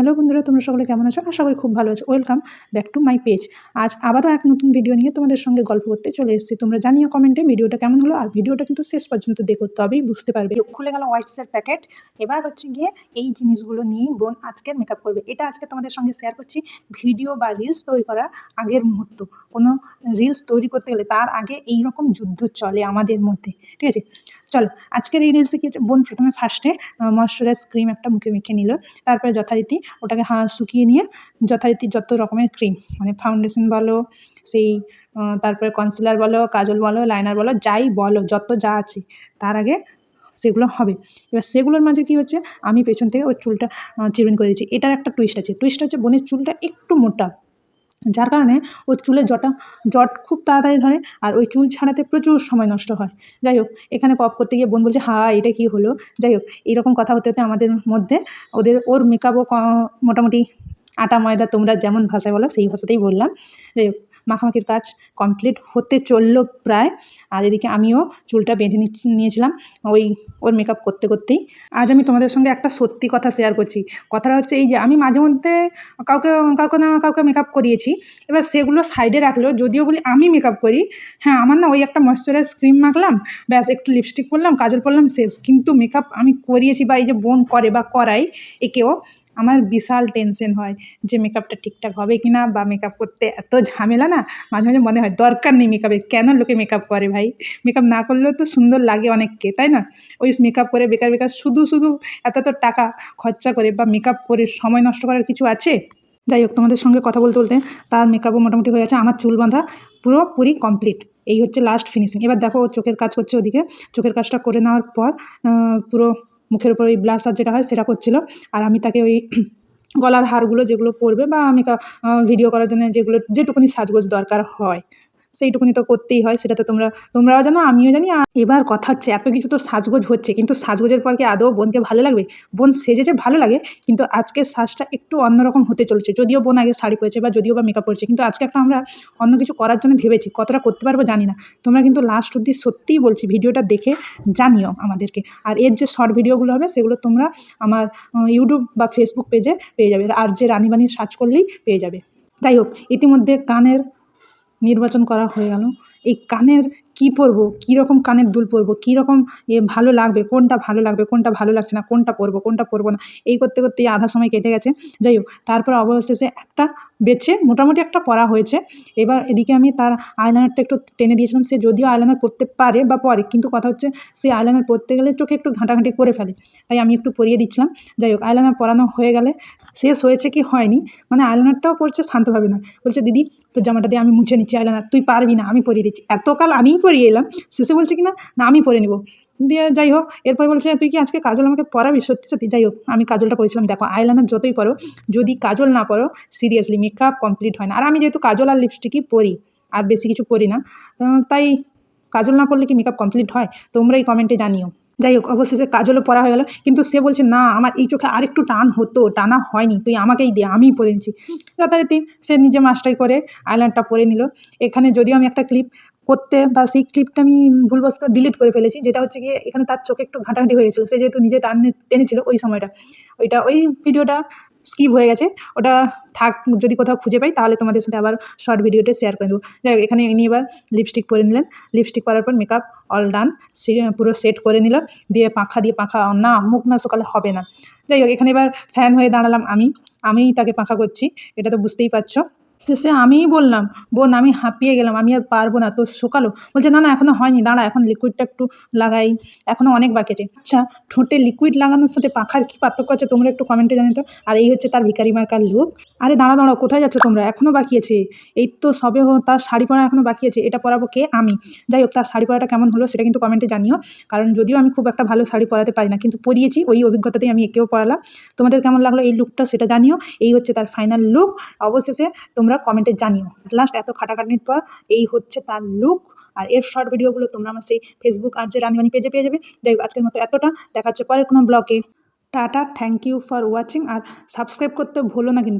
Hello বন্ধুরা, তোমরা সকলে কেমন আছো? আশা করি খুব ভালো আছো। Welcome back to my page আজ আবারও এক নতুন ভিডিও নিয়ে তোমাদের সঙ্গে গল্প করতে চলে এসেছি। তোমরা জানিও কমেন্টে ভিডিওটা কেমন হলো আর ভিডিওটা কিন্তু শেষ পর্যন্ত দেখো, তবেই বুঝতে পারবে। খুলে গেল হোয়াইটসের প্যাকেট এবার হচ্ছে গিয়ে এই জিনিসগুলো নিয়েই বোন আজকের মেকআপ করবে। এটা আজকে তোমাদের সঙ্গে শেয়ার করছি। ভিডিও বা রিলস তৈরি করার আগের মুহূর্ত। কোনো রিলস তৈরি করতে গেলে তার আগে এই রকম যুদ্ধ চলে আমাদের মধ্যে। ঠিক আছে? চলো, আজকের এই রিলসে কি হচ্ছে? বোন প্রথমে ফার্স্টে ময়শ্চারাইজ ক্রিম একটা মুখে মেখে নিল। তারপরে যথারীতি ওটাকে হা, শুকিয়ে নিয়ে যথারীতি যত রকমের ক্রিম মানে ফাউন্ডেশন বলো, সেই তারপরে কনসিলার বলো, কাজল বলো লাইনার বলো, যাই বলো, যত যা আছে, তার আগে সেগুলো হবে। এবার সেগুলোর মাঝে কি হচ্ছে? আমি পেছন থেকে ওই চুলটা চিরুনি করে দিচ্ছি। এটার একটা টুইস্ট আছে। টুইস্ট হচ্ছে বোনের চুলটা একটু মোটা। যার কারণে ওর চুলের জটা জট খুব তাড়াতাড়ি ধরে আর ওই চুল ছাড়াতে প্রচুর সময় নষ্ট হয়। যাই হোক, এখানে পপ করতে গিয়ে বোন বলছে হা এটা কি হলো? যাই হোক, এরকম কথা হতে হতে আমাদের মধ্যে ওদের, ওর মেকআপও মোটামুটি আটা ময়দা তোমরা যেমন ভাষায় বলো, সেই ভাষাতেই বললাম। যাই হোক মাখামাখির কাজ কমপ্লিট হতে চলল প্রায়। আর এদিকে আমিও চুলটা বেঁধে নিয়েছিলাম ওই, ওর মেকআপ করতে করতেই। আজ আমি তোমাদের সঙ্গে একটা সত্যি কথা শেয়ার করছি। কথাটা হচ্ছে এই যে, আমি মাঝে মধ্যে কাউকে কাউকে না কাউকে মেকআপ করিয়েছি। এবার সেগুলো সাইডে রাখলেও যদিও বলি আমি মেকআপ করি। হ্যাঁ আমার না ওই একটা ময়শ্চারাইজ ক্রিম মাখলাম, ব্যাস একটু লিপস্টিক পরলাম, কাজল পরলাম, শেষ। কিন্তু মেকআপ আমি করিয়েছি বা এই যে বোন করে বা করাই, একেও আমার বিশাল টেনশন হয় যে মেকআপটা ঠিকঠাক হবে কি না বা মেকআপ করতে এত ঝামেলা না? মাঝে মাঝে মনে হয় দরকার নেই মেকআপের কেন লোকে মেকআপ করে ভাই? মেকআপ না করলেও তো সুন্দর লাগে অনেককে, তাই না? ওই মেকআপ করে বেকার বেকার শুধু শুধু এত এত টাকা খরচা করে বা মেকআপ করে সময় নষ্ট করার কিছু আছে? যাই হোক, তোমাদের সঙ্গে কথা বলতে বলতে তার মেকআপও মোটামুটি হয়ে আছে আমার চুল বাঁধা পুরোপুরি কমপ্লিট এই হচ্ছে লাস্ট ফিনিশিং এবার দেখো ও চোখের কাজ করছে ওদিকে। চোখের কাজটা করে নেওয়ার পর পুরো মুখের উপর ওই ব্লাসার যেটা হয় সেটা করছিল। আর আমি তাকে ওই গলার হারগুলো যেগুলো পরবে বা আমি ভিডিও করার জন্য যেগুলো যেটুকুনি সাজগোজ দরকার হয়। সেইটুকুনি তো করতেই হয় সেটা তো তোমরা, তোমরাও জানো, আমিও জানি এবার কথা হচ্ছে, এত কিছু তো সাজগোজ হচ্ছে, কিন্তু সাজগোজের পর কি আদৌ বোনকে ভালো লাগবে? বোন সেজেছে ভালো লাগে, কিন্তু আজকের সাজটা একটু অন্যরকম হতে চলছে, যদিও বোন আগে শাড়ি পরেছে বা যদিও বা মেকআপ পরেছে কিন্তু আজকে একটা আমরা অন্য কিছু করার জন্য ভেবেছি, কতটা করতে পারব জানি না, তোমরা কিন্তু লাস্ট অব্দি সত্যিই বলছি, ভিডিওটা দেখে জানিও আমাদেরকে, আর এর যে শর্ট ভিডিওগুলো হবে, সেগুলো তোমরা আমার ইউটিউব বা ফেসবুক পেজে পেয়ে যাবে, আর যে রানীবাণী সার্চ করলেই পেয়ে যাবে, যাই হোক, ইতিমধ্যে কানের নির্বাচন করা হয়ে গেল। এই কানের কী রকম কানের দুল পরবো? কী রকম এ ভালো লাগবে? কোনটা ভালো লাগবে? কোনটা ভালো লাগছে না? কোনটা পরবো? কোনটা পরবো না? এই করতে করতেই আধা সময় কেটে গেছে। যাই হোক, তারপর অবশেষে একটা বেছে মোটামুটি একটা পরা হয়েছে। এবার এদিকে আমি তার আইলাইনারটা একটু টেনে দিয়েছিলাম। সে যদিও আইলাইনার পরতে পারে বা পরে, কিন্তু কথা হচ্ছে সে আইলাইনার পরতে গেলে চোখে একটু ঘাঁটাঘাঁটি করে ফেলে। তাই আমি একটু পরিয়ে দিচ্ছিলাম। যাই হোক, আইলাইনার পরানো হয়ে গেলে শেষ হয়েছে কি হয়নি মানে আইলাইনারটাও করছে শান্তভাবে নয়। বলছে, দিদি, তোর জামাটা দিয়ে আমি মুছে নিচ্ছি আইলাইনার তুই পারবি না, আমি পরিয়ে দিচ্ছি। এতকাল আমিই পরিয়ে এলাম, শেষে বলছে কি না না, আমি পরে নেব। দিয়ে যাই হোক, এরপর বলছে, তুই কি আজকে কাজল আমাকে পরাবি? সত্যি সত্যি, যাই হোক, আমি কাজলটা পরেছিলাম। দেখো আইলাইনার যতই পরো, যদি কাজল না পরো সিরিয়াসলি মেকআপ কমপ্লিট হয় না। আর আমি যেহেতু কাজল আর লিপস্টিকই পরি, আর বেশি কিছু পরি না তাই কাজল না পরলে কি মেকআপ কমপ্লিট হয়? তোমরা এই কমেন্টে জানিও। যাই হোক, অবশেষে কাজলও পরা হয়ে গেল। কিন্তু সে বলছে, না, আমার এই চোখে আরেকটু টান হতো, টানা হয়নি, তুই আমাকেই দে, আমিই পরে নিচ্ছি যথারীতি সে নিজে মাস্টাই করে আইলাইনারটা পরে নিল। এখানে যদিও আমি একটা ক্লিপ করতে বা সেই ক্লিপটা আমি ভুলবশত ডিলিট করে ফেলেছি, যেটা হচ্ছে গিয়ে এখানে তার চোখে একটু ঘাঁটাঘাঁটি হয়েছিল। সে যেহেতু নিজে টান টেনেছিল ওই সময়টা। ওইটা, ওই ভিডিওটা স্কিপ হয়ে গেছে। ওটা থাক, যদি কোথাও খুঁজে পাই, তাহলে তোমাদের সাথে আবার শর্ট ভিডিওটা শেয়ার করে দেবো। যাই হোক, এখানে ইনি এবার লিপস্টিক পরে নিলেন। লিপস্টিক পরার পর মেকআপ অল ডান পুরো সেট করে নিল। দিয়ে পাখা দিয়ে পাখা না, মুখ না সকালে হবে না। যাই হোক, এখানে এবার ফ্যান হয়ে দাঁড়ালাম আমি। আমিই তাকে পাখা করছি। এটা তো বুঝতেই পারছ। শেষে আমিই বললাম, বোন, আমি হাঁপিয়ে গেলাম, আমি আর পারব না তো শোকালো। বলছে, না না এখনও হয়নি, দাঁড়া, এখন লিকুইডটা একটু লাগাই এখনও অনেক বাকি আছে। আচ্ছা ঠোঁটে লিকুইড লাগানোর সাথে পাখার কী পার্থক্য আছে, তোমরা একটু কমেন্টে জানিয়ে তো আর এই হচ্ছে তার ভিকারি মার্কার লুক আরে দাঁড়া দাঁড়াও, কোথায় যাচ্ছ তোমরা? এখনও বাকি আছে। এই তো সবে তার শাড়ি পরা এখনও বাকি আছে। এটা পরাবো কে? আমি। যাই হোক, তার শাড়ি পরাটা কেমন হলো সেটা কিন্তু কমেন্টে জানিও। কারণ যদিও আমি খুব একটা ভালো শাড়ি পরাতে পারি না, কিন্তু পরিয়েছি ওই অভিজ্ঞতাতেই আমি একেও পরালাম। তোমাদের কেমন লাগল এই লুকটা সেটা জানিও। এই হচ্ছে তার ফাইনাল লুক অবশেষে তোমরা কমেন্টে জানিও। লাস্ট এত খাটাখাটনির পর এই হচ্ছে তার লুক আর এর শর্ট ভিডিওগুলো তোমরা আমার সেই ফেসবুক আর যে রানিবানি পেজে পেয়ে যাবে। যাই হোক, আজকের মতো এতটা। দেখা হচ্ছে পরের কোনো ব্লগে tata thank you for watching R subscribe করতে ভুলো না কিন্তু।